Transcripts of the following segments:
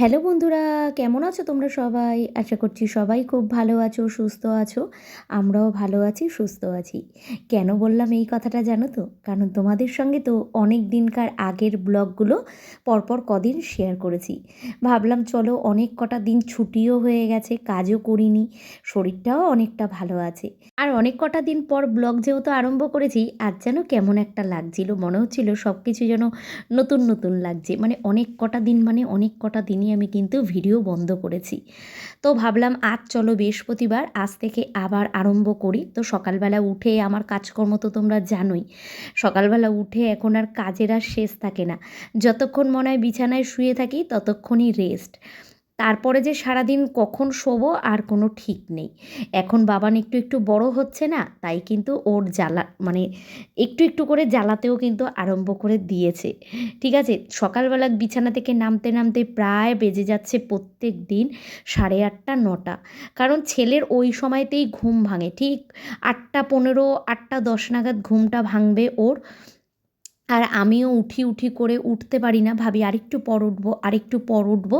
Hello বন্ধুরা, কেমন আছো তোমরা সবাই? আশা করছি সবাই খুব ভালো আছো, সুস্থ আছো। আমরাও ভালো আছি, সুস্থ আছি। কেন বললাম এই কথাটা জানো তো? কারণ তোমাদের সঙ্গে তো অনেক দিনকার আগের ব্লগগুলো পরপর কদিন শেয়ার করেছি। ভাবলাম চলো অনেক কটা দিন ছুটিও হয়ে গেছে, কাজও করিনি, শরীরটাও অনেকটা ভালো আছে। আর অনেক কটা দিন পর ব্লগ যেহেতু আরম্ভ করেছি, আজ যেন কেমন একটা লাগছিল, মনে হচ্ছিল সব কিছু যেন নতুন নতুন লাগছে। মানে অনেক কটা দিন মানে অনেক কটা দিনই আমি কিন্তু ভিডিও বন্ধ করেছি। তো ভাবলাম, আজ চলো বৃহস্পতিবার, আজ থেকে আবার আরম্ভ করি। তো সকালবেলা উঠে আমার কাজকর্ম তো তোমরা জানোই, সকালবেলা উঠে এখন আর কাজের আর শেষ থাকে না। যতক্ষণ মনে হয় বিছানায় শুয়ে থাকি, ততক্ষণই রেস্ট তারপরে যে সারাদিন কখন শোবো আর কোনো ঠিক নেই। এখন বাবান একটু একটু বড় হচ্ছে না, তাই কিন্তু ওর জ্বালা মানে একটু একটু করে জ্বালাতেও কিন্তু আরম্ভ করে দিয়েছে। ঠিক আছে? সকালবেলা বিছানা থেকে নামতে নামতে প্রায় বেজে যাচ্ছে প্রত্যেক দিন সাড়ে আটটা, নটা। কারণ ছেলের ওই সময়তেই ঘুম ভাঙে। ঠিক আটটা পনেরো, আটটা দশ নাগাদ ঘুমটা ভাঙবে ওর। আর আমিও উঠি উঠি করে উঠতে পারি না, ভাবি আরেকটু পর উঠবো, আরেকটু পর উঠবো।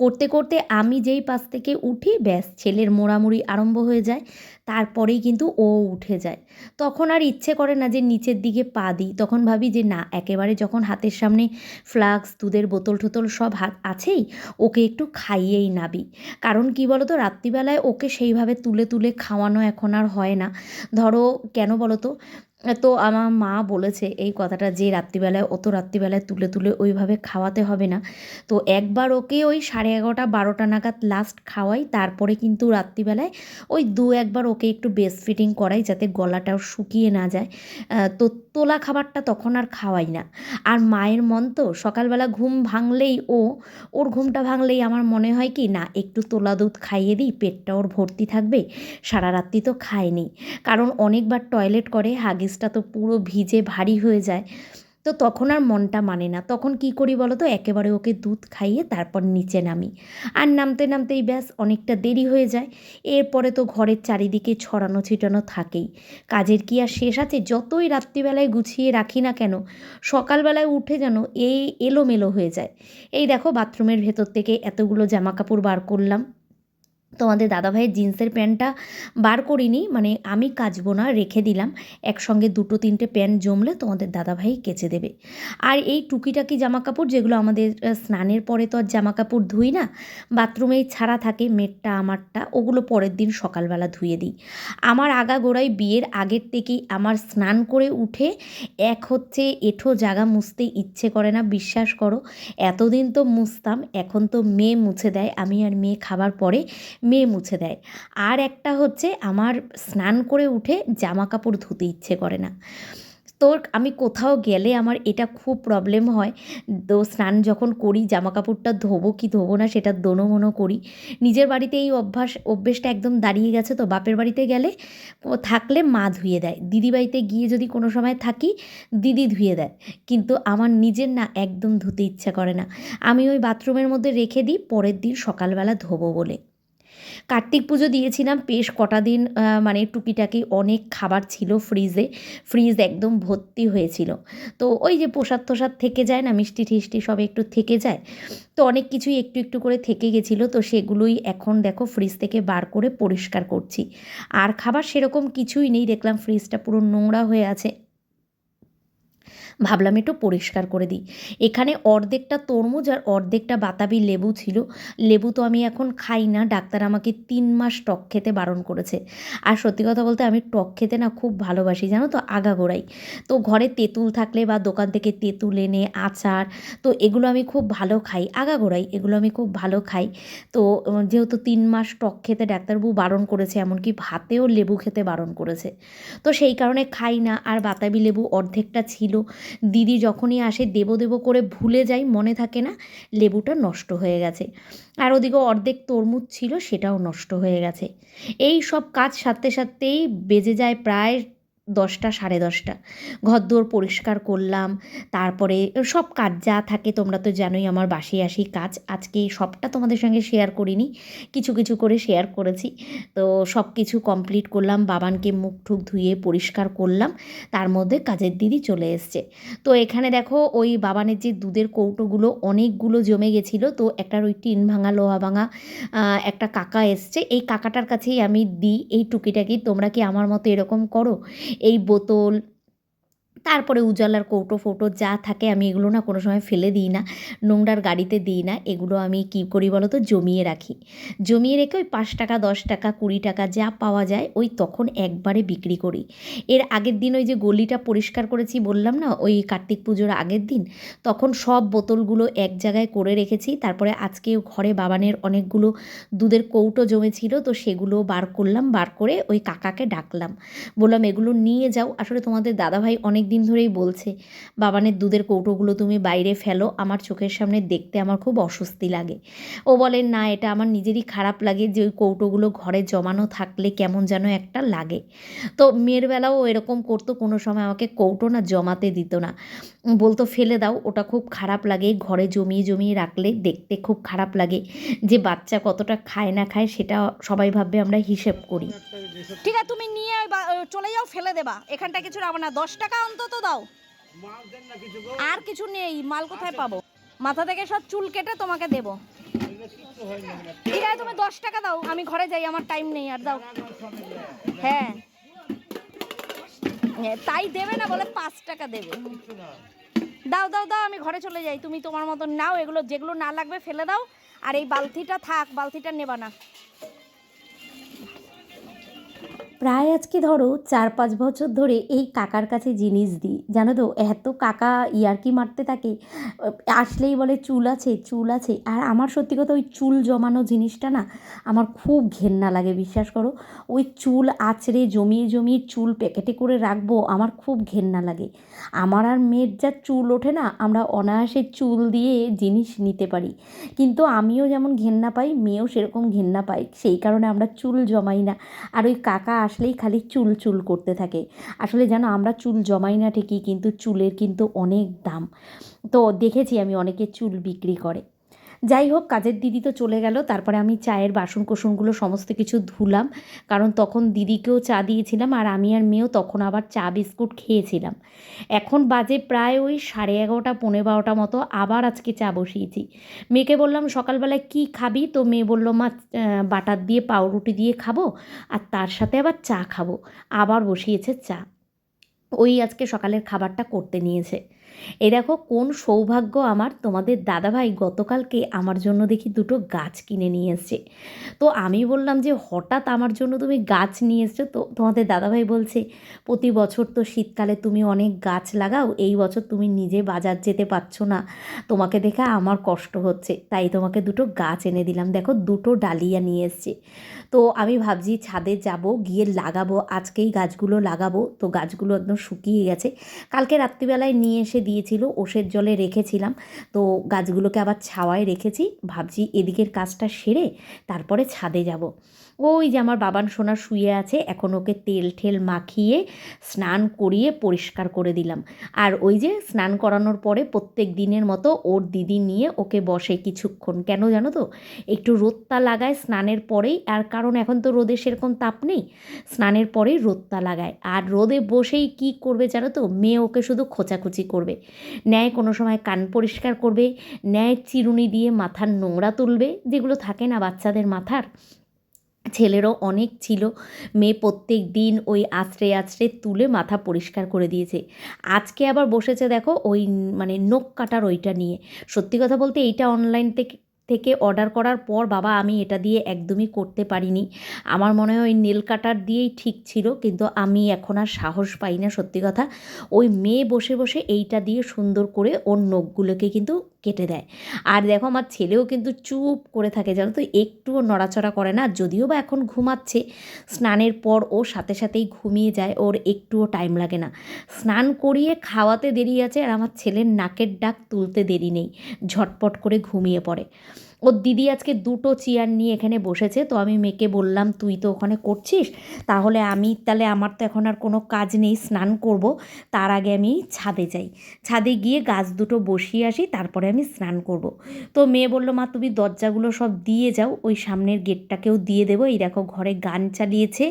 করতে করতে আমি যেই পাশ থেকে উঠি, ব্যাস ছেলের মোড়ামুড়ি আরম্ভ হয়ে যায়, তারপরেই কিন্তু ও উঠে যায়। তখন আর ইচ্ছে করে না যে নিচের দিকে পা দিই, তখন ভাবি যে না, একেবারে যখন হাতের সামনে ফ্লাক্স, দুধের বোতল টোতল সব হাত আছেই, ওকে একটু খাইয়েই নাবি। কারণ কি বলো তো রাত্রিবেলায় ওকে সেইভাবে তুলে তুলে খাওয়ানো এখন আর হয় না। ধরো কেন বলো তো তো আমার মা বলেছে এই কথাটা যে রাত্রিবেলায়, অত রাত্রিবেলায় তুলে তুলে ওইভাবে খাওয়াতে হবে না। তো একবার ওকে ওই সাড়ে এগারোটা, বারোটা নাগাদ লাস্ট খাওয়াই, তারপরে কিন্তু রাত্রিবেলায় ওই দু একবার ওকে একটু বেস্ট ফিটিং করাই যাতে গলাটাও শুকিয়ে না যায়। তো তোলা খাবারটা তখন আর খাওয়াই না। আর মায়ের মন তো সকালবেলা ঘুম ভাঙলেই ও, ওর ঘুমটা ভাঙলেই আমার মনে হয় কি, না, একটু তোলা দুধ খাইয়ে দিই, পেটটা ওর ভর্তি থাকবে, সারা রাত্রি তো খায়নি। কারণ অনেকবার টয়লেট করে হাগিসটা তো পুরো ভিজে ভারী হয়ে যায়। তো তখন আর মনটা মানে না। তখন কি করি বলো তো একেবারে ওকে দুধ খাইয়ে তারপর নিচে নামি। আর নামতে নামতেই ব্যাস অনেকটা দেরি হয়ে যায়। এরপরে তো ঘরের চারিদিকে ছড়ানো ছিটানো থাকেই। কাজের কি আর শেষ আছে? যতই রাত্রিবেলায় গুছিয়ে রাখি না কেন, সকালবেলায় উঠে যেন এই এলোমেলো হয়ে যায়। এই দেখো, বাথরুমের ভেতর থেকে এতগুলো জামা কাপড় বার করলাম। তোমাদের দাদাভাইয়ের জিন্সের প্যান্টটা বার করিনি মানে আমি কাচবো না, রেখে দিলাম। একসঙ্গে দুটো তিনটে প্যান্ট জমলে তোমাদের দাদাভাই কেচে দেবে। আর এই টুকিটাকি জামা কাপড় যেগুলো আমাদের স্নানের পরে তো আর জামা কাপড় ধুই না বাথরুমেই ছাড়া থাকে মেটটা, আমারটা, ওগুলো পরের দিন সকালবেলা ধুয়ে দিই। আমার আগা গোড়ায় বিয়ের আগের থেকেই আমার স্নান করে উঠে এক হচ্ছে এঠো জাগা মুছতে ইচ্ছে করে না, বিশ্বাস করো, এতদিন তো মুছতাম, এখন তো মেয়ে মুছে দেয়, আমি আর মেয়ে খাবার পরে মেয়ে মুছে দেয়। আর একটা হচ্ছে আমার স্নান করে উঠে জামা কাপড় ধুতে ইচ্ছে করে না। তো আমি কোথাও গেলে আমার এটা খুব প্রবলেম হয়। তো স্নান যখন করি জামা কাপড়টা ধোবো কি ধোবো না সেটা দোনো করি। নিজের বাড়িতে এই অভ্যাস, অভ্যেসটা একদম দাঁড়িয়ে গেছে তো বাপের বাড়িতে গেলে থাকলে মা ধুয়ে দেয়। দিদি বাড়িতে গিয়ে যদি কোনো সময় থাকি, দিদি ধুয়ে দেয়। কিন্তু আমার নিজের না একদম ধুতে ইচ্ছা করে না। আমি ওই বাথরুমের মধ্যে রেখে দিই, পরের দিন সকালবেলা ধোবো বলে। কার্তিক পুজো দিয়েছিলাম, বেশ কটা দিন মানে টুকিটাকি অনেক খাবার ছিল ফ্রিজে ফ্রিজ একদম ভর্তি হয়েছিল। তো ওই যে প্রসাদ তোসাদ থেকে যায় না, মিষ্টি টিষ্টি সব একটু থেকে যায়, তো অনেক কিছুই একটু একটু করে থেকে গেছিল, তো সেগুলোই এখন দেখো ফ্রিজ থেকে বার করে পরিষ্কার করছি। আর খাবার সেরকম কিছুই নেই, দেখলাম ফ্রিজটা পুরো নোংরা হয়ে আছে। ভাবলাম একটু পরিষ্কার করে দিই। এখানে অর্ধেকটা তরমুজ আর অর্ধেকটা বাতাবি লেবু ছিল। লেবু তো আমি এখন খাই না, ডাক্তার আমাকে তিন মাস টক খেতে বারণ করেছে। আর সত্যি কথা বলতে আমি টক খেতে না খুব ভালোবাসি, জানো তো আগাগোড়াই তো ঘরে তেঁতুল থাকলে বা দোকান থেকে তেঁতুল এনে, আচার, তো এগুলো আমি খুব ভালো খাই। আগাগোড়াই এগুলো আমি খুব ভালো খাই। তো যেহেতু তিন মাস টক খেতে ডাক্তারবাবু বারণ করেছে, এমনকি ভাতেও লেবু খেতে বারণ করেছে। তো সেই কারণে খাই না। আর বাতাবি লেবু অর্ধেকটা ছিল। দিদি যখনই আসে, দেবো দেবো করে ভুলে যাই, মনে থাকে না লেবুটা নষ্ট হয়ে গেছে। আর ওদিকে অর্ধেক তরমুজ ছিল, সেটাও নষ্ট হয়ে গেছে। এই সব কাজ সারতে সারতেই বেজে যায় প্রায় দশটা, সাড়ে দশটা। ঘরদোর পরিষ্কার করলাম, তারপরে সব কাজ যা থাকে তোমরা তো জানোই আমার বাসি আসি কাজ। আজকে সবটা তোমাদের সঙ্গে শেয়ার করিনি, কিছু কিছু করে শেয়ার করেছি। তো সব কিছু কমপ্লিট করলাম, বাবানকে মুখ ঠুক ধুয়ে পরিষ্কার করলাম, তার মধ্যে কাজের দিদি চলে এসছে। তো এখানে দেখো ওই বাবানের যে দুধের কৌটোগুলো অনেকগুলো জমে গেছিল, তো একটার ওই টিন ভাঙা, লোহা ভাঙা একটা কাকা এসছে। এই কাকাটার কাছেই আমি দিই, এই টুকিটাকি তোমরা কি আমার মতো এরকম করো? এই বোতল তারপরে উজালার কৌটো ফৌটো যা থাকে আমি এগুলো না কোনো সময় ফেলে দিই না, নোংরার গাড়িতে দিই না, এগুলো আমি কী করি বলো তো জমিয়ে রাখি। জমিয়ে রেখে ওই পাঁচ টাকা, দশ টাকা, কুড়ি টাকা যা পাওয়া যায় ওই তখন একবারে বিক্রি করি। এর আগের দিন ওই যে গলিটা পরিষ্কার করেছি বললাম না, ওই কার্তিক পুজোর আগের দিন, তখন সব বোতলগুলো এক জায়গায় করে রেখেছি, তারপরে আজকে ঘরে বাবানের অনেকগুলো দুধের কৌটো জমেছিল, তো সেগুলো বার করলাম, বার করে ওই কাকাকে ডাকলাম। বললাম, এগুলো নিয়ে যাও। আসলে তোমাদের দাদাভাই অনেক দিন ধরেই বলছে, বাবানের দুধের কৌটোগুলো তুমি বাইরে ফেলো, আমার চোখের সামনে দেখতে আমার খুব অস্বস্তি লাগে। ও বলে, না, এটা আমার নিজেরই খারাপ লাগে যে ওই কৌটোগুলো ঘরে জমানো থাকলে কেমন যেন একটা লাগে। তো মেয়ের বেলাও এরকম করতো, কোনো সময় আমাকে কৌটো না জমাতে দিত না। বলতো ফেলে দাও ওটা খুব খারাপ লাগে ঘরে জমিয়ে জমিয়ে রাখলে দেখতে খুব খারাপ লাগে। যে বাচ্চা কতটা খায় না খায় সেটা সবাই ভাববে আমরা হিসেব করি। ঠিক আছে তুমি নিয়ে চলে যাও ফেলে দেবা। এখানটা কিছু রাখব না দশ টাকা অন্তত দাও। আর কিছু নেই মাল কোথায় পাবো? মাথা থেকে সব চুল কেটে তোমাকে দেবো। ঠিক আছে তুমি দশ টাকা দাও আমি ঘরে যাই আমার টাইম নেই আর দাও। হ্যাঁ। হ্যাঁ, তাই দেবে না বলে পাঁচ টাকা দেবে। দাও দাও দাও, আমি ঘরে চলে যাই। তুমি তোমার মতন নাও, এগুলো যেগুলো না লাগবে ফেলে দাও। আর এই বালতিটা থাক, বালতিটা নেবা না। প্রায় আজকে ধরো চার পাঁচ বছর ধরে এই কাকার কাছে জিনিস দিই। জানো তো, এত কাকা ইয়ার্কি মারতে থাকে, আসলেই বলে চুল আছে চুল আছে। আর আমার সত্যি কথা, ওই চুল জমানো জিনিসটা না, আমার খুব ঘেন্না লাগে, বিশ্বাস করো। ওই চুল আঁচড়ে জমিয়ে জমিয়ে চুল প্যাকেটে করে রাখব, আমার খুব ঘেন্না লাগে। আমার আর মেয়ের যা চুল ওঠে না, আমরা অনায়াসে চুল দিয়ে জিনিস নিতে পারি। কিন্তু আমিও যেমন ঘেন্না পাই, মেয়েও সেরকম ঘেন্না পাই সেই কারণে আমরা চুল জমাই না। আর ওই কাকা আসলেই খালি চুল চুল করতে থাকে। আসলে যেন আমরা চুল জমাই না ঠিকই, কিন্তু চুলের কিন্তু অনেক দাম। তো দেখেছি আমি অনেকে চুল বিক্রি করে। যাই হোক, কাজের দিদি তো চলে গেল। তারপরে আমি চায়ের বাসন কোসনগুলো সমস্ত কিছু ধুলাম। কারণ তখন দিদিকেও চা দিয়েছিলাম আর আমি আর মেয়েও তখন আবার চা বিস্কুট খেয়েছিলাম। এখন বাজে প্রায় ওই সাড়ে এগারোটা পনেরো বারোটা মতো। আবার আজকে চা বসিয়েছি। মেয়েকে বললাম, সকালবেলায় কি খাবি? তো মেয়ে বলল, মা বাটার দিয়ে পাউরুটি দিয়ে খাব আর তার সাথে আবার চা খাব। আবার বসিয়েছে চা। ওই আজকে সকালের খাবারটা করতে নিয়েছে। এ দেখো কোন সৌভাগ্য আমার। তোমাদের দাদাভাই গতকালকে আমার জন্য দেখি দুটো গাছ কিনে নিয়ে এসছে। তো আমি বললাম যে হঠাৎ আমার জন্য তুমি গাছ নিয়ে এসছো। তো তোমাদের দাদাভাই বলছে, প্রতি বছর তো শীতকালে তুমি অনেক গাছ লাগাও, এই বছর তুমি নিজে বাজার যেতে পারছ না। তোমাকে দেখে আমার কষ্ট হচ্ছে, তাই তোমাকে দুটো গাছ এনে দিলাম। দেখো দুটো ডালিয়া নিয়ে এসছে। তো আমি ভাবছি ছাদে যাব, গিয়ে লাগাবো, আজকেই গাছগুলো লাগাবো। তো গাছগুলো একদম শুকিয়ে গেছে। কালকে রাত্রিবেলায় নিয়ে এসে দিয়েছিল ওষের জলে রেখেছিলাম। তো গাছগুলোকে আবার ছাওয়ায় রেখেছি। ভাবছি এদিকের কাজটা সেরে তারপরে ছাদে যাব। ওই যে আমার বাবান সোনা শুয়ে আছে, এখন ওকে তেল ঠেল মাখিয়ে স্নান করিয়ে পরিষ্কার করে দিলাম। আর ওই যে স্নান করানোর পরে প্রত্যেক দিনের মতো ওর দিদি নিয়ে ওকে বসে কিছুক্ষণ। কেন জানো তো? একটু রোদটা লাগায় স্নানের পরেই, আর কারণ এখন তো রোদে সেরকম তাপ নেই, স্নানের পরেই রোদটা লাগায়। আর রোদে বসেই কি করবে জানো তো? মেয়ে ওকে শুধু খোঁচাখুচি করবে। ন্যায় কোনো সময় কান পরিষ্কার করবে, ন্যায় চিরুনি দিয়ে মাথার নোংরা তুলবে, যেগুলো থাকে না বাচ্চাদের মাথার ছেলেরও অনেক ছিল। মেয়ে প্রত্যেক দিন ওই আছড়ে আছড়ে তুলে মাথা পরিষ্কার করে দিয়েছে। আজকে আবার বসেছে দেখো ওই মানে নখ কাটার ওইটা নিয়ে। সত্যি কথা বলতে এইটা অনলাইন থেকে থেকে অর্ডার করার পর বাবা আমি এটা দিয়ে একদমই করতে পারিনি। আমার মনে হয় ওই নেল কাটার দিয়েই ঠিক ছিল, কিন্তু আমি এখন আর সাহস পাই না সত্যি কথা। ওই মেয়ে বসে বসে এইটা দিয়ে সুন্দর করে ওর নখগুলোকে কিন্তু কেটে দেয়। আর দেখো আমার ছেলেও কিন্তু চুপ করে থাকে, জানো তো? একটুও নড়াচড়া করে না, যদিও বা এখন ঘুমাচ্ছে। স্নানের পর ও সাথে সাথেই ঘুমিয়ে যায়, ওর একটুও টাইম লাগে না। স্নান করিয়ে খাওয়াতে দেরি আছে আর আমার ছেলের নাকের ডাক তুলতে দেরি নেই, ঝটপট করে ঘুমিয়ে পড়ে। ওর দিদি আজকে দুটো চেয়ার নিয়ে এখানে বসেছে, তো আমি মেয়েকে বললাম, তুই তো ওখানে করছিস? তাহলে আমি, তাহলে আমার তো এখন আর কোনো কাজ নেই, স্নান করব। তার আগে আমি ছাদে যাই। ছাদে গিয়ে গাছ দুটো বসিয়ে আসি, তারপরে আমি স্নান করব। তো মেয়ে বলল, মা, তুমি দরজাগুলো সব দিয়ে যাও, ওই সামনের গেটটাকেও দিয়ে দেবো। এই দেখো, ঘরে গান চালিয়েছে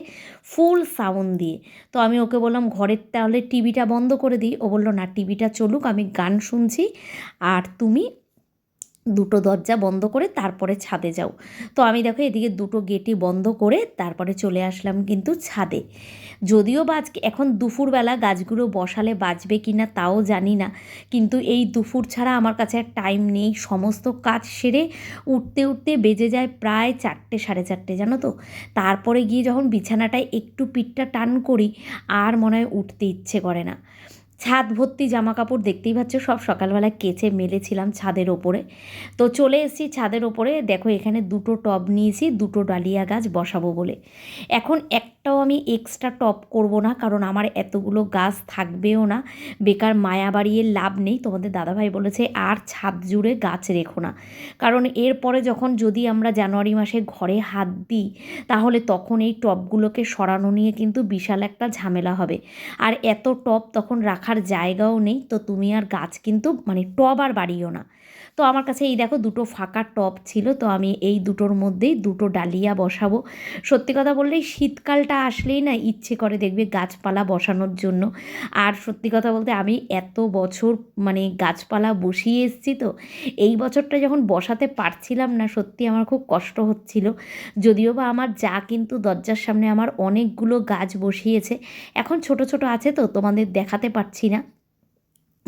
ফুল সাউন্ড দিয়ে। তো আমি ওকে বললাম, ঘরের তাহলে টিভিটা বন্ধ করে দিই। ও বলল, না, টিভিটা চলুক, আমি গান শুনছি, আর তুমি দুটো দরজা বন্ধ করে তারপরে ছাদে যাও। তো আমি দেখো এদিকে দুটো গেটই বন্ধ করে তারপরে চলে আসলাম কিন্তু ছাদে। যদিও বা আজকে এখন দুপুরবেলা গাছগুলো বসালে বাঁচবে কি না তাও জানি না। কিন্তু এই দুপুর ছাড়া আমার কাছে আর টাইম নেই। সমস্ত কাজ সেরে উঠতে উঠতে বেজে যায় প্রায় চারটে, সাড়ে চারটে, জানো তো? তারপরে গিয়ে যখন বিছানাটায় একটু পিঠটা টান করি, আর মনে হয় উঠতে ইচ্ছে করে না। ছাদ ভর্তি জামা কাপড় দেখতেই পাচ্ছ, সব সকালবেলা কেচে মেলেছিলাম ছাদের ওপরে। তো চলে এসেছি ছাদের ওপরে। দেখো, এখানে দুটো টব নিয়েছি, দুটো ডালিয়া গাছ বসাবো বলে। এখন একটাও আমি এক্সট্রা টপ করব না, কারণ আমার এতগুলো গাছ থাকবেও না। বেকার মায়া বাড়িয়ে লাভ নেই। তোমাদের দাদাভাই বলেছে, আর ছাদ জুড়ে গাছ রেখো না। কারণ এরপরে যখন যদি আমরা জানুয়ারি মাসে ঘরে হাত দিই, তাহলে তখন এই টবগুলোকে সরানো নিয়ে কিন্তু বিশাল একটা ঝামেলা হবে। আর এত টব তখন রাখার জায়গাও নেই তো তুমি আর গাছ কিন্তু মানে টব আর বাড়িও না। তো আমার কাছে এই দেখো দুটো ফাঁকা টপ ছিল, তো আমি এই দুটোর মধ্যেই দুটো ডালিয়া বসাবো। সত্যি কথা বললেই শীতকালটা আসলেই না ইচ্ছে করে দেখবে গাছপালা বসানোর জন্য। আর সত্যি কথা বলতে আমি এত বছর মানে গাছপালা বসিয়ে এসেছি তো, এই বছরটা যখন বসাতে পারছিলাম না সত্যি আমার খুব কষ্ট হচ্ছিল। যদিও বা আমার যা কিন্তু দরজার সামনে আমার অনেকগুলো গাছ বসিয়েছে, এখন ছোট ছোট আছে তো তোমাদের দেখাতে পারছি না।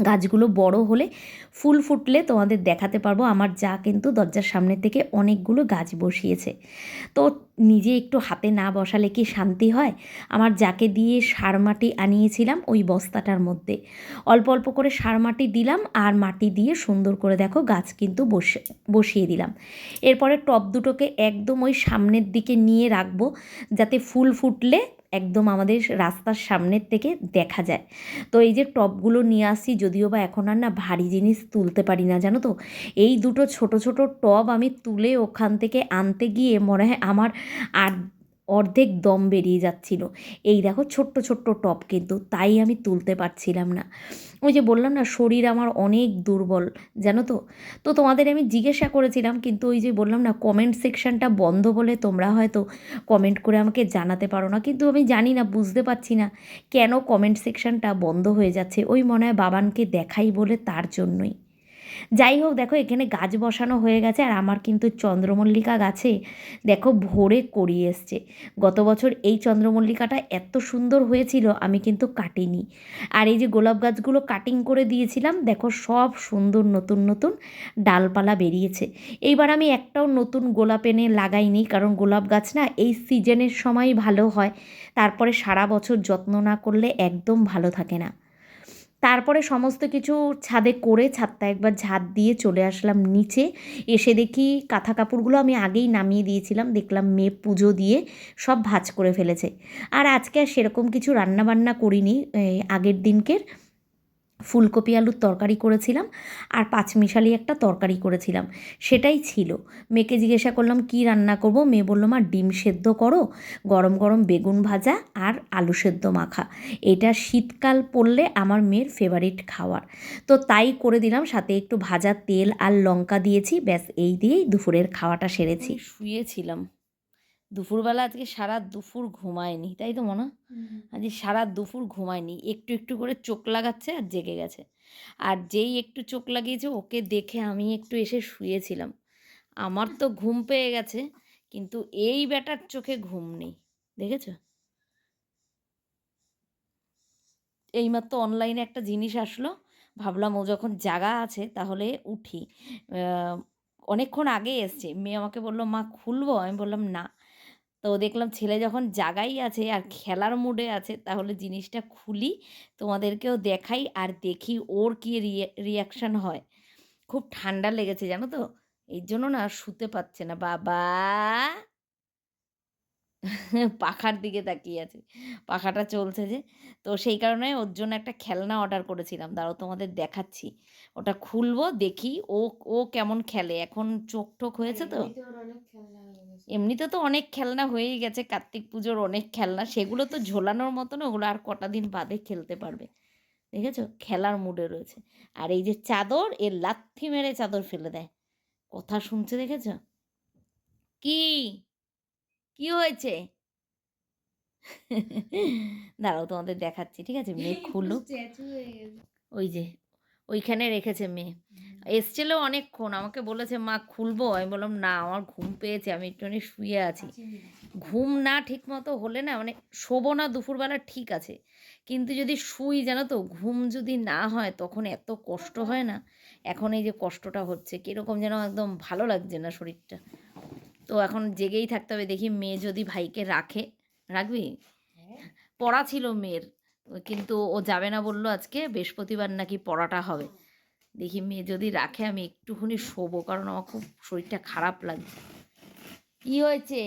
গাছগুলো বড় হলে ফুল ফুটলে তোমাদের দেখাতে পারব। আমার যা কিন্তু দরজার সামনে থেকে অনেকগুলো গাছ বসিয়েছে। তো নিজে একটু হাতে না বসালে কি শান্তি হয়? আমার যাকে দিয়ে সার মাটি আনিয়েছিলাম ওই বস্তাটার মধ্যে। অল্প অল্প করে সার মাটি দিলাম আর মাটি দিয়ে সুন্দর করে দেখো গাছ কিন্তু বসে, বসিয়ে দিলাম। এরপরে টব দুটোকে একদম ওই সামনের দিকে নিয়ে রাখব যাতে ফুল ফুটলে একদম আমাদের রাস্তার সামনের থেকে দেখা যায়। তো এই যে টপগুলো নিয়ে আসি, যদিও বা এখন আর না ভারী জিনিস তুলতে পারি না, জানো তো? এই দুটো ছোট ছোট টব আমি তুলে ওখান থেকে আনতে গিয়ে মনে হয় আমার আর অর্ধেক দম বেরিয়ে যাচ্ছিল। এই দেখো ছোট্ট ছোট্ট টপ কিন্তু তাই আমি তুলতে পারছিলাম না। ওই যে বললাম না, শরীর আমার অনেক দুর্বল, জানো তো? তো তোমাদের আমি জিজ্ঞাসা করেছিলাম, কিন্তু ওই যে বললাম না কমেন্ট সেকশনটা বন্ধ বলে তোমরা হয়তো কমেন্ট করে আমাকে জানাতে পারো না, কিন্তু আমি জানি না, বুঝতে পারছি না কেন কমেন্ট সেকশনটা বন্ধ হয়ে যাচ্ছে। ওই মনে হয় বাবানকে দেখাই বলে তার জন্যই। যাই হোক, দেখো, এখানে গাছ বসানো হয়ে গেছে আর আমার কিন্তু চন্দ্রমল্লিকা গাছে, দেখো, ভোরে করিয়ে এসছে। গত বছর এই চন্দ্রমল্লিকাটা এত সুন্দর হয়েছিল, আমি কিন্তু কাটিনি। আর এই যে গোলাপ গাছগুলো কাটিং করে দিয়েছিলাম, দেখো, সব সুন্দর নতুন নতুন ডালপালা বেরিয়েছে। এইবার আমি একটাও নতুন গোলাপ এনে লাগাইনি, কারণ গোলাপ গাছ না এই সিজনের সময় ভালো হয়, তারপরে সারা বছর যত্ন না করলে একদম ভালো থাকে না। তারপরে সমস্ত কিছু ছাদে করে ছাদটা একবার ঝাঁপ দিয়ে চলে আসলাম নিচে। এসে দেখি কাঁথা কাপড়গুলো আমি আগেই নামিয়ে দিয়েছিলাম, দেখলাম মেয়ে পুজো দিয়ে সব ভাজ করে ফেলেছে। আর আজকে আর সেরকম কিছু রান্নাবান্না করিনি আগের দিনকের। ফুলকপি আলুর তরকারি করেছিলাম আর পাঁচমিশালি একটা তরকারি করেছিলাম। সেটাই ছিল। মেয়েকে জিজ্ঞাসা করলাম, কি রান্না করব? মেয়ে বলল, মা, ডিম সেদ্ধ করো, গরম গরম বেগুন ভাজা আর আলু সেদ্ধ মাখা। এটা শীতকাল পড়লে আমার মেয়ের ফেভারিট খাওয়ার। তো তাই করে দিলাম, সাথে একটু ভাজা তেল আর লঙ্কা দিয়েছি, ব্যাস এই দিয়েই দুপুরের খাওয়াটা সেরেছি। শুয়েছিলাম। দুপুরবেলা আজকে সারা দুপুর ঘুমায়নি তাই তো মনে? আজকে সারা দুপুর ঘুমায়নি একটু একটু করে চোখ লাগাচ্ছে আর জেগে গেছে। আর যেই একটু চোখ লাগিয়েছে ওকে দেখে আমি একটু এসে শুয়েছিলাম। আমার তো ঘুম পেয়ে গেছে কিন্তু এই বেটার চোখে ঘুম নেই দেখেছ? এইমাত্র অনলাইনে একটা জিনিস আসলো ভাবলাম ও যখন জাগা আছে তাহলে উঠি। অনেকক্ষণ আগে এসছে মেয়ে আমাকে বলল মা খুলবো? আমি বললাম না। তো দেখলাম ছেলে যখন জাগাই আছে আর খেলার মুডে আছে, তাহলে জিনিসটা খুলি, তোমাদেরকেও দেখাই আর দেখি ওর কী রিয়াকশান হয়। খুব ঠান্ডা লেগেছে, জানো তো? এই জন্য না শুতে পারছে না। বাবা! পাখার দিকে তাকিয়ে আছে। পাখাটা চলছে যে। তো সেই কারণে ওর জন্য একটা খেলনা অর্ডার করেছিলাম। দাঁড়াও তোমাদের দেখাচ্ছি। ওটা খুলবো দেখি ও ও কেমন খেলে। এখন চোখ টোক হয়েছে তো? এমনিতে তো অনেক খেলনা হয়েই গেছে। কার্তিক পুজোর অনেক খেলনা। সেগুলো তো ঝোলানোর মতো না ওগুলো আর কটা দিন বাদে খেলতে পারবে। দেখেছ? খেলার মুডে রয়েছে। আর এই যে চাদর এর লাথি মেরে চাদর ফেলে দেয়। কথা শুনছে দেখেছ? কি? কি হয়েছে? দাঁড়াও তোমাদের দেখাচ্ছি ঠিক আছে? মেয়ে খুলো ওই যে ওইখানে রেখেছে মেয়ে। এসছিল অনেকক্ষণ আমাকে বলেছে মা খুলবো? আমি বললাম না আমার ঘুম পেয়েছে আমি একটুখানি শুয়ে আছি। ঘুম না ঠিক মতো হলে না মানে শোবো না দুপুরবেলা ঠিক আছে। কিন্তু যদি শুই জানো তো ঘুম যদি না হয় তখন এত কষ্ট হয় না। এখন এই যে কষ্টটা হচ্ছে কীরকম যেন একদম ভালো লাগছে না শরীরটা। তো এখন জেগেই থাকতে হবে। দেখি মেয়ে যদি ভাইকে রাখে রাখবি? পড়া ছিল মেয়ের কিন্তু ও যাবে না বলল আজকে বৃহস্পতিবার নাকি পড়াটা হবে। দেখি মেয়ে যদি রাখে আমি একটুখানি শোবো কারণ আমার খুব শরীরটা খারাপ লাগছে। কি হয়েছে?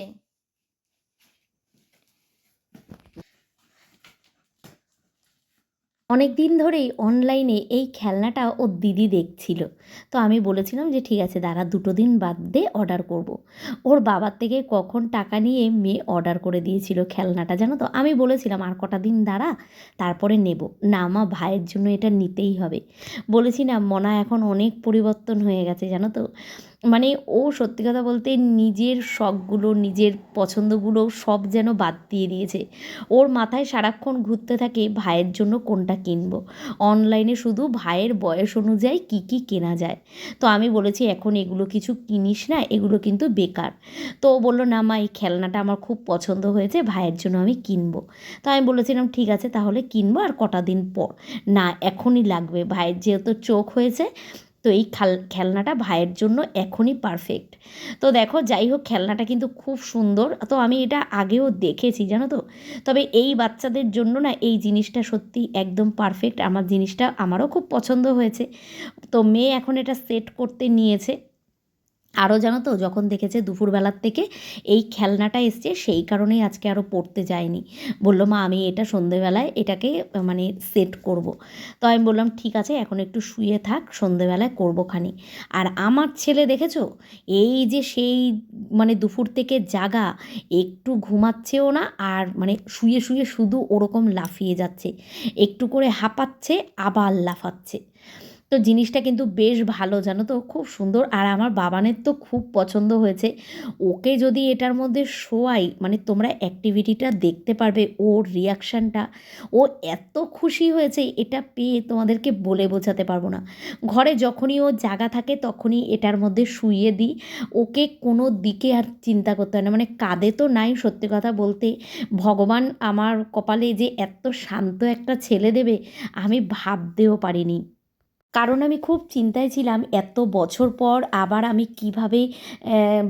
অনেক দিন ধরেই অনলাইনে এই খেলনাটা ওর দিদি দেখছিল। তো আমি বলেছিলাম যে, ঠিক আছে, দাঁড়া, দুটো দিন বাদ দিয়ে অর্ডার করব। ওর বাবার থেকে কখন টাকা নিয়ে মেয়ে অর্ডার করে দিয়েছিল খেলনাটা, জানো তো? আমি বলেছিলাম, আর কটা দিন দাঁড়া, তারপরে নেব। না মা, ভাইয়ের জন্য এটা নিতেই হবে। বলেছি, না, মনা এখন অনেক পরিবর্তন হয়ে গেছে, জানো তো? মানে ও সত্যি কথা বলতে নিজের শখগুলো, নিজের পছন্দগুলো সব যেন বাদ দিয়ে দিয়েছে। ওর মাথায় সারাক্ষণ ঘুরতে থাকে ভাইয়ের জন্য কোনটা কিনবো? অনলাইনে শুধু ভাইয়ের বয়স অনুযায়ী কী কী কেনা যায়? তো আমি বলেছি, এখন এগুলো কিছু কিনিস না, এগুলো কিন্তু বেকার। তো ও বলল, না মা, এই খেলনাটা আমার খুব পছন্দ হয়েছে, ভাইয়ের জন্য আমি কিনবো। তো আমি বলেছিলাম, ঠিক আছে, তাহলে কিনবো আর কটা দিন পর। না, এখনই লাগবে। ভাইয়ের যেহেতু চোখ হয়েছে তো এই খাল, খেলনাটা ভাইয়ের জন্য এখনই পারফেক্ট তো দেখো, যাই হোক, খেলনাটা কিন্তু খুব সুন্দর। তো আমি এটা আগেও দেখেছি, জানো তো? তবে এই বাচ্চাদের জন্য না এই জিনিসটা সত্যি একদম পারফেক্ট আমার জিনিসটা আমারও খুব পছন্দ হয়েছে। তো মেয়ে এখন এটা সেট করতে নিয়েছে। আরও জানো তো, যখন দেখেছে দুপুরবেলার থেকে এই খেলনাটা এসছে, সেই কারণেই আজকে আরও পড়তে যায়নি। বলল, মা, আমি এটা সন্ধেবেলায় এটাকে মানে সেট করব। তো আমি বললাম, ঠিক আছে, এখন একটু শুয়ে থাক, সন্ধেবেলায় করব খানি। আর আমার ছেলে, দেখেছ? এই যে সেই মানে দুপুর থেকে জাগা, একটু ঘুমাচ্ছেও না, আর মানে শুয়ে শুয়ে শুধু ওরকম লাফিয়ে যাচ্ছে। একটু করে হাঁপাচ্ছে, আবার লাফাচ্ছে। তো জিনিসটা কিন্তু বেশ ভালো, জানো তো? খুব সুন্দর। আর আমার বাবানের তো খুব পছন্দ হয়েছে। ওকে যদি এটার মধ্যে শোয়াই মানে তোমরা অ্যাক্টিভিটিটা দেখতে পারবে ওর রিয়াকশানটা ও এত খুশি হয়েছে, এটা পেয়ে তোমাদেরকে বলে বোঝাতে পারব না। ঘরে যখনই ও জায়গা থাকে, তখনই এটার মধ্যে শুইয়ে দিই। ওকে কোনো দিকে আর চিন্তা করতে হয় না। মানে কাঁদে তো নাই, সত্যি কথা বলতে। ভগবান আমার কপালে যে এত শান্ত একটা ছেলে দেবে, আমি ভাবতেও পারিনি। কারণ আমি খুব চিন্তায় ছিলাম এত বছর পর আবার আমি কীভাবে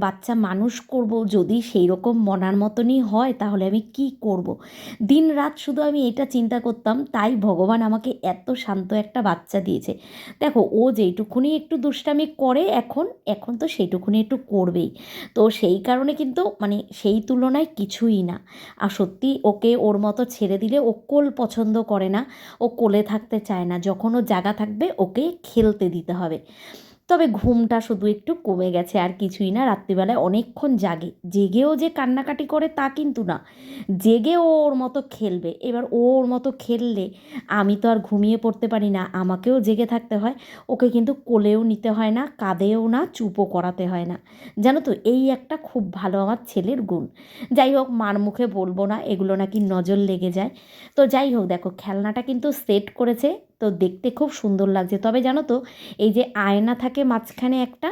বাচ্চা মানুষ করব? যদি সেই রকম মনার মতনই হয়, তাহলে আমি কি করব। দিন রাত শুধু আমি এটা চিন্তা করতাম, তাই ভগবান আমাকে এত শান্ত একটা বাচ্চা দিয়েছে। দেখো, ও যেইটুকুনি একটু দুষ্টামি করে এখন এখন তো সেইটুকুনি একটু করবেই। তো সেই কারণে কিন্তু মানে সেই তুলনায় কিছুই না। আর সত্যি ওকে ওর মতো ছেড়ে দিলে ও কোল পছন্দ করে না, ও কোলে থাকতে চায় না। যখন ও জায়গা থাকবে, ও ওকে খেলতে দিতে হবে। তবে ঘুমটা শুধু একটু কমে গেছে আর কিছুই না, রাত্রিবেলায় অনেকক্ষণ জাগে। জেগেও যে কান্নাকাটি করে তা কিন্তু না। জেগে ওর মতো খেলবে। এবার ওর মতো খেললে আমি তো আর ঘুমিয়ে পড়তে পারি না। আমাকেও জেগে থাকতে হয়। ওকে কিন্তু কোলেও নিতে হয় না কাঁদেও না, চুপও করাতে হয় না। জানো তো, এই একটা খুব ভালো আমার ছেলের গুণ। যাই হোক, মার মুখে বলব না, এগুলো নাকি নজর লেগে যায়। তো যাই হোক, দেখো, খেলনাটা কিন্তু সেট করেছে। তো দেখতে খুব সুন্দর লাগছে। তবে জানো তো, এই যে আয়না থাকে মাঝখানে একটা,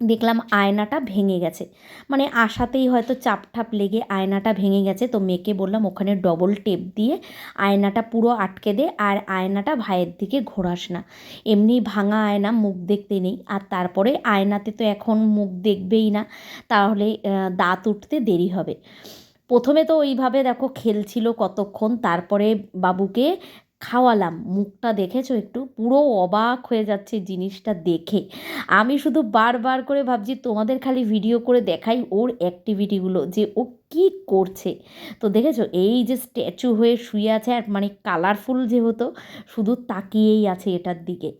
দেখলাম আয়নাটা ভেঙে গেছে। মানে আশাতেই হয়তো চাপ ঠাপ লেগে আয়নাটা ভেঙে গেছে। তো মেয়েকে বললাম, ওখানে ডবল টেপ দিয়ে আয়নাটা পুরো আটকে দে আর আয়নাটা ভাইয়ের দিকে ঘোরাস না। এমনি ভাঙা আয়না, মুখ দেখতে নেই। আর তারপরে আয়নাতে তো এখন মুখ দেখবেই না, তাহলে দাঁত উঠতে দেরি হবে। প্রথমে তো ওইভাবে দেখো খেলছিল কতক্ষণ, তারপরে বাবুকে খাওয়ালাম। মুখটা দেখেছ একটু? পুরো অবাক হয়ে যাচ্ছে জিনিসটা দেখে। আমি শুধু বারবার করে ভাবছি তোমাদের খালি ভিডিও করে দেখাই ওর অ্যাক্টিভিটিগুলো যে ও কি করছে? তো দেখেছ, এই যে স্ট্যাচু হয়ে শুয়ে আছে আর মানে কালারফুল যেহেতু, শুধু তাকিয়েই আছে এটার দিকে।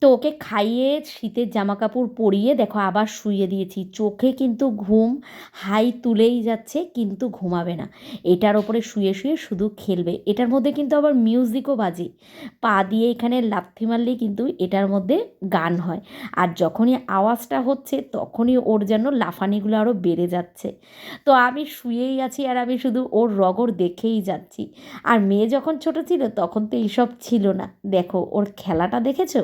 তো ওকে খাইয়ে শীতের জামা কাপড় পরিয়ে দেখো আবার শুয়ে দিয়েছি। চোখে কিন্তু ঘুম, হাই তুলেই যাচ্ছে কিন্তু ঘুমাবে না। এটার ওপরে শুয়ে শুয়ে শুধু খেলবে। এটার মধ্যে কিন্তু আবার মিউজিকও বাজে। পা দিয়ে এখানে লাথি মারলেই কিন্তু এটার মধ্যে গান হয়। আর যখনই আওয়াজটা হচ্ছে, তখনই ওর যেন লাফানিগুলো আরও বেড়ে যাচ্ছে। তো আমি শুয়েই আছি আর আমি শুধু ওর রগর দেখেই যাচ্ছি। আর মেয়ে যখন ছোট ছিল তখন তো এইসব ছিল না। দেখো, ওর খেলাটা দেখেছ?